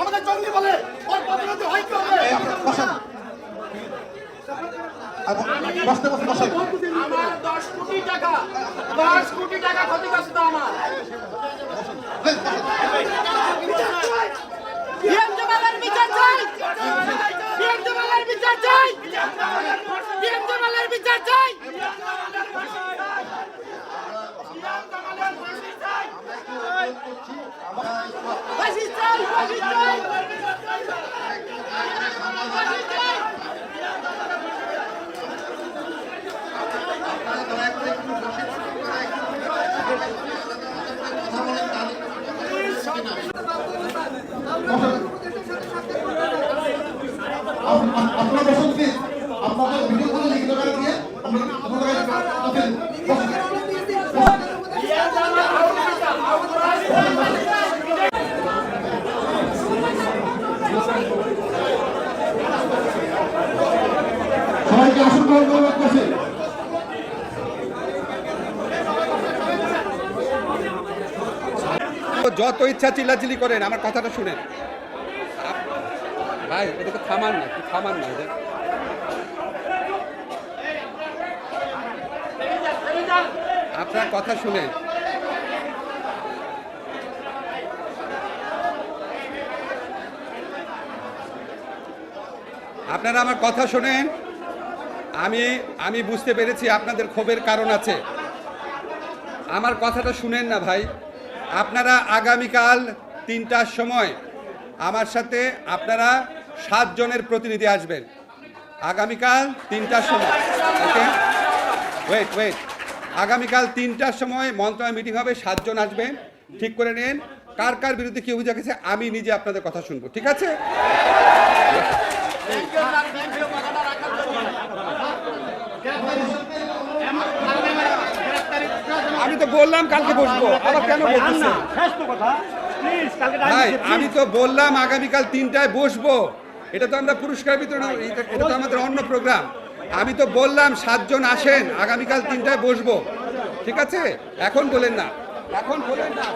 আমাদের জঙ্গি বলে ওর প্রতিরোধ হয় কি হবে বসতে বসতে বসে আমার 10 কোটি টাকা 10 কোটি টাকা ক্ষতিগ্রস্ত আমার। আপনারা বসুন যত ইচ্ছা চিল্লাচিল্লি করেন, আমার কথাটা শুনেন। ভাই এটাকে থামান না থামান না আপনার কথা শুনেন। আপনারা আমার কথা শোনেন। আমি আমি বুঝতে পেরেছি আপনাদের ক্ষোভের কারণ আছে। আমার কথাটা শুনেন না ভাই। আপনারা আগামীকাল তিনটার সময় আমার সাথে আপনারা সাতজনের প্রতিনিধি আসবেন। আগামীকাল তিনটার সময়। ওকে? ওয়েট ওয়েট আগামীকাল তিনটার সময় মন্ত্রণালয় মিটিং হবে সাতজন আসবেন ঠিক করে নেন। কার কার বিরুদ্ধে কি অভিযোগ আছে, আমি নিজে আপনাদের কথা শুনব। ঠিক আছে আমি তো বললাম কালকে বসবো। আবার কেন বলতেছে ভাই আমি তো বললাম আগামীকাল তিনটায় বসবো। এটা তো আমরা পুরস্কার বিতরণ এটা এটা তো আমাদের অন্য প্রোগ্রাম আমি তো বললাম সাতজন আসেন আগামীকাল তিনটায় বসবো। ঠিক আছে? এখন বলেন না। এখন বলেন না।